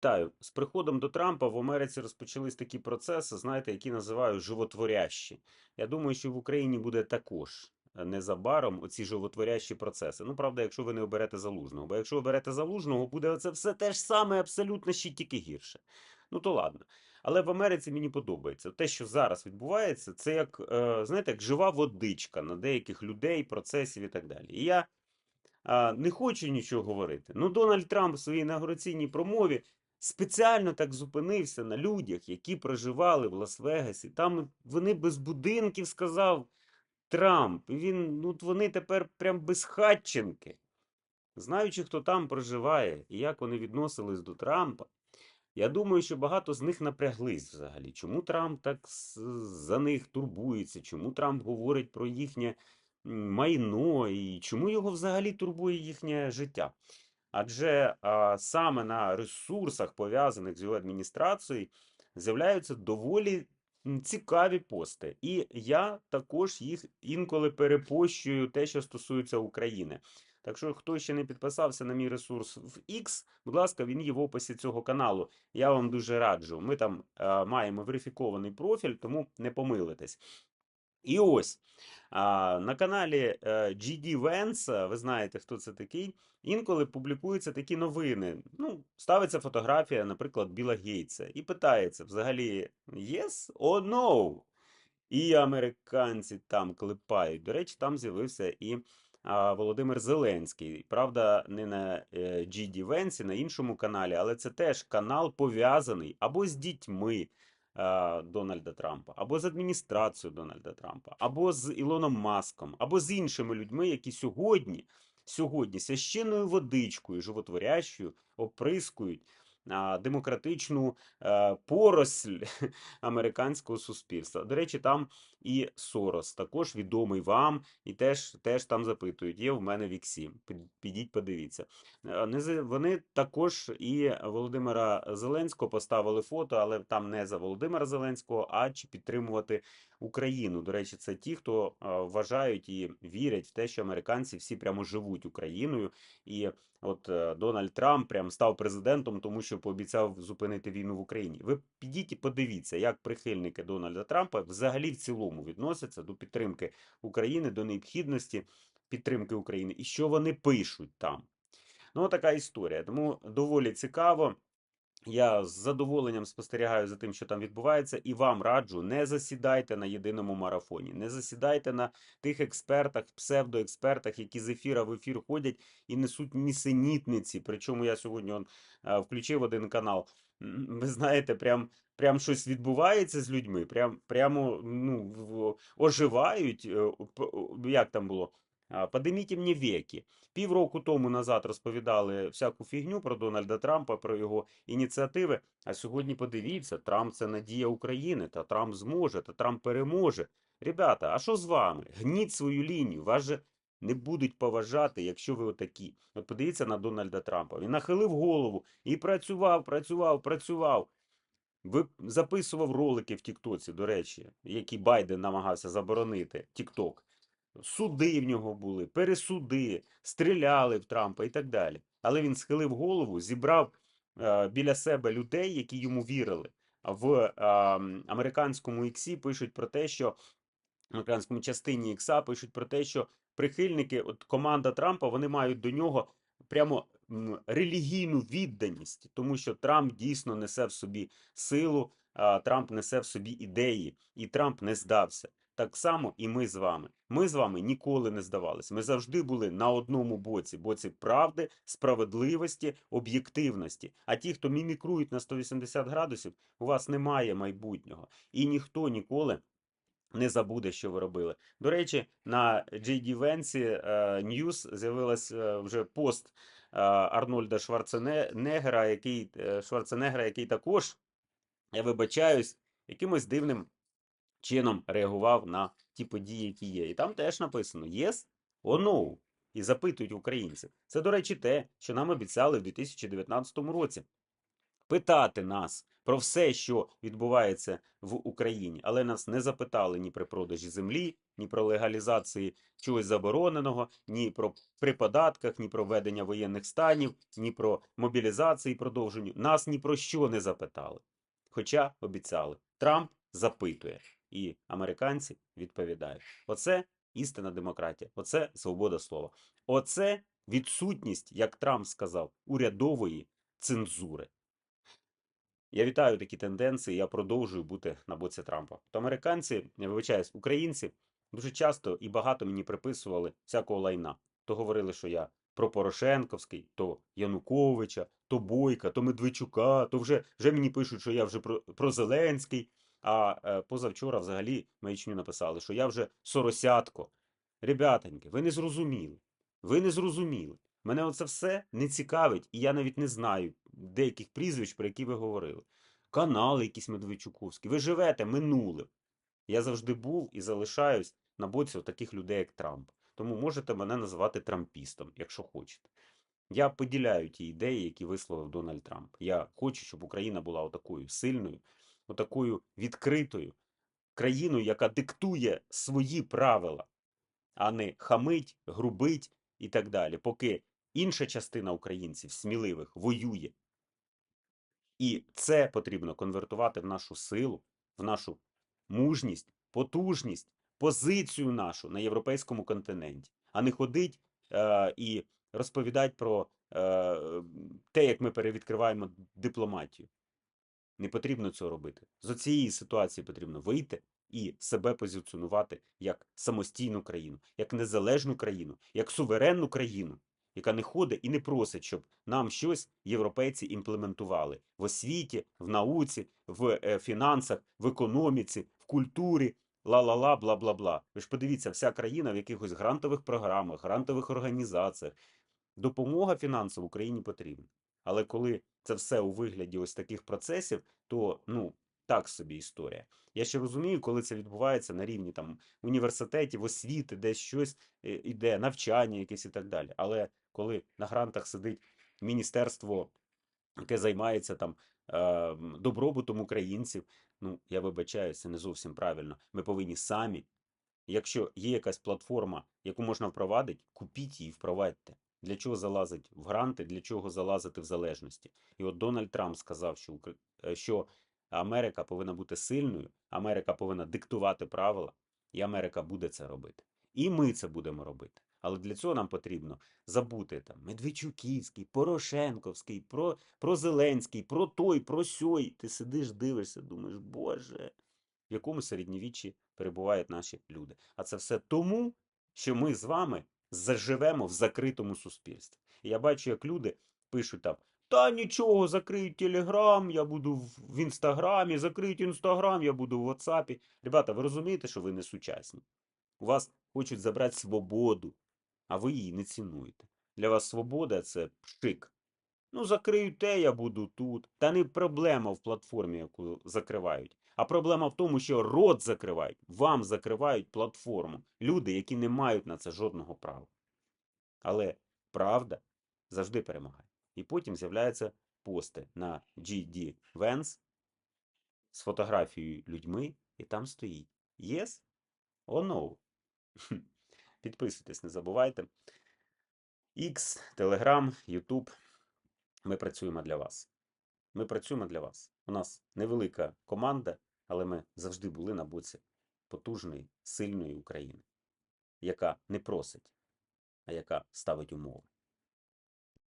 Вітаю. З приходом до Трампа в Америці розпочались такі процеси, знаєте, які називаю животворящі. Я думаю, що в Україні буде також е, незабаром оці животворящі процеси. Ну, правда, якщо ви не оберете залужного. Бо якщо оберете залужного, буде це все те ж саме, абсолютно ще тільки гірше. Ну то ладно. Але в Америці мені подобається. Те, що зараз відбувається, це як, е, знаєте, як жива водичка на деяких людей, процесів і так далі. І я не хочу нічого говорити. Ну, Дональд Трамп в своїй інаугураційній промові спеціально так зупинився на людях, які проживали в Лас-Вегасі. Там вони без будинків сказав Трамп. І Він, ну, вони тепер прям безхатченки. Знаючи, хто там проживає і як вони відносились до Трампа, я думаю, що багато з них напряглись взагалі. Чому Трамп так за них турбується? Чому Трамп говорить про їхнє майно і чому його взагалі турбує їхнє життя? Адже а, саме на ресурсах, пов'язаних з його адміністрацією, з'являються доволі цікаві пости. І я також їх інколи перепощую те, що стосується України. Так що, хто ще не підписався на мій ресурс в X, будь ласка, він є в описі цього каналу. Я вам дуже раджу. Ми там е, маємо верифікований профіль, тому не помилитесь. І ось на каналі е, GD Vance, ви знаєте, хто це такий, інколи публікуються такі новини. Ну, ставиться фотографія, наприклад, Біла Гейтса, і питається взагалі yes or no? І американці там клепають. До речі, там з'явився і Володимир Зеленський. Правда, не на е, GD Vance, на іншому каналі, але це теж канал пов'язаний або з дітьми Дональда Трампа, або з адміністрацією Дональда Трампа, або з Ілоном Маском, або з іншими людьми, які сьогодні, сьогодні священною водичкою животворящою оприскують демократичну е, поросль американського суспільства. До речі, там і Сорос, також відомий вам, і теж, теж там запитують. Є в мене віксі. Під- Підіть, подивіться. Е, Вони також і Володимира Зеленського поставили фото, але там не за Володимира Зеленського, а чи підтримувати Україну. До речі, це ті, хто е, вважають і вірять в те, що американці всі прямо живуть Україною. І от е, Дональд Трамп прям став президентом, тому що пообіцяв зупинити війну в Україні. Ви підіть і подивіться, як прихильники Дональда Трампа взагалі в цілому відносяться до підтримки України, до необхідності підтримки України, і що вони пишуть там. Ну, така історія. Тому доволі цікаво. Я з задоволенням спостерігаю за тим, що там відбувається, і вам раджу, не засідайте на єдиному марафоні, не засідайте на тих експертах, псевдоекспертах, які з ефіра в ефір ходять і несуть нісенітниці. Причому я сьогодні он, е, включив один канал. Ви знаєте, прям, прям щось відбувається з людьми, прям, прямо ну, оживають. е, Як там було? Подиміть мені веки. Півроку тому назад розповідали всяку фігню про Дональда Трампа, про його ініціативи. А сьогодні подивіться, Трамп це надія України, та Трамп зможе, та Трамп переможе. Ребята, а що з вами? Гніть свою лінію. Вас же не будуть поважати, якщо ви отакі. От подивіться на Дональда Трампа. Він нахилив голову і працював, працював, працював. Ви записував ролики в Тіктоці, до речі, які Байден намагався заборонити. Тікток. Суди в нього були, пересуди, стріляли в Трампа і так далі. Але він схилив голову, зібрав е, біля себе людей, які йому вірили. В е, американському іксі пишуть про те, що в американському частині ікса пишуть про те, що прихильники, от команда Трампа, вони мають до нього прямо релігійну відданість, тому що Трамп дійсно несе в собі силу, а, Трамп несе в собі ідеї, і Трамп не здався. Так само і ми з вами. Ми з вами ніколи не здавалися. Ми завжди були на одному боці, боці правди, справедливості, об'єктивності. А ті, хто мімікрують на 180 градусів, у вас немає майбутнього. І ніхто ніколи не забуде, що ви робили. До речі, на JD Vance е, News з'явилась е, вже пост е, Арнольда Шварценеггера, який, Шварценеггера, який також, я вибачаюсь, якимось дивним чином реагував на ті події, які є. І там теж написано Yes or No. І запитують українців. Це, до речі, те, що нам обіцяли в 2019 році. питати нас про все, що відбувається в Україні, але нас не запитали ні при продажі землі, ні про легалізації чогось забороненого, ні про при податках, ні про введення воєнних станів, ні про мобілізації продовженню. Нас ні про що не запитали. Хоча обіцяли. Трамп запитує, і американці відповідають. Оце істинна демократія, оце свобода слова. Оце відсутність, як Трамп сказав, урядової цензури. Я вітаю такі тенденції, я продовжую бути на боці Трампа. То американці, я вибачаюсь, українці дуже часто і багато мені приписували всякого лайна. То говорили, що я про Порошенковський, то Януковича, то Бойка, то Медведчука, то вже, вже мені пишуть, що я вже про, про Зеленський. А е, позавчора взагалі маячню написали, що я вже соросятко. Ребятоньки, ви не зрозуміли. Ви не зрозуміли. Мене оце все не цікавить, і я навіть не знаю деяких прізвищ, про які ви говорили. Канали якісь Медведчуковські. Ви живете минулим. Я завжди був і залишаюсь на боці таких людей, як Трамп. Тому можете мене називати трампістом, якщо хочете. Я поділяю ті ідеї, які висловив Дональд Трамп. Я хочу, щоб Україна була отакою сильною, отакою відкритою країною, яка диктує свої правила, а не хамить, грубить і так далі. Поки інша частина українців, сміливих, воює. І це потрібно конвертувати в нашу силу, в нашу мужність, потужність, позицію нашу на європейському континенті, а не ходить е, і розповідати про е, те, як ми перевідкриваємо дипломатію. Не потрібно цього робити. З цієї ситуації потрібно вийти і себе позиціонувати як самостійну країну, як незалежну країну, як суверенну країну, яка не ходить і не просить, щоб нам щось європейці імплементували в освіті, в науці, в е, фінансах, в економіці, в культурі. Ла-ла-ла, бла-бла-бла. Ви ж подивіться, вся країна в якихось грантових програмах, грантових організаціях. Допомога фінансова Україні потрібна. Але коли це все у вигляді ось таких процесів, то ну так собі історія. Я ще розумію, коли це відбувається на рівні там університетів, освіти, десь щось е, іде, навчання якесь і так далі. Але коли на грантах сидить міністерство, яке займається там е, добробутом українців, ну я вибачаю, це не зовсім правильно. Ми повинні самі. Якщо є якась платформа, яку можна впровадити, купіть її, впровадьте. Для чого залазить в гранти, для чого залазити в залежності? І от Дональд Трамп сказав, що е, що Америка повинна бути сильною, Америка повинна диктувати правила, і Америка буде це робити. І ми це будемо робити. Але для цього нам потрібно забути там Медведчуківський, Порошенковський, про, про Зеленський, про той, про сьой. Ти сидиш, дивишся, думаєш, Боже, в якому середньовіччі перебувають наші люди. А це все тому, що ми з вами заживемо в закритому суспільстві. Я бачу, як люди пишуть там: та нічого, закриють Телеграм, я буду в інстаграмі, закриють інстаграм, я буду в Ватсапі. Ребята, ви розумієте, що ви не сучасні? У вас хочуть забрати свободу, а ви її не цінуєте. Для вас свобода це пшик. Ну, закриють те, я буду тут. Та не проблема в платформі, яку закривають. А проблема в тому, що рот закривають, вам закривають платформу. Люди, які не мають на це жодного права. Але правда завжди перемагає. І потім з'являються пости на GD Vance з фотографією людьми, і там стоїть Yes or No. Підписуйтесь, не забувайте. X, Telegram, YouTube. Ми працюємо для вас. Ми працюємо для вас. У нас невелика команда, але ми завжди були на боці потужної, сильної України, яка не просить, а яка ставить умови.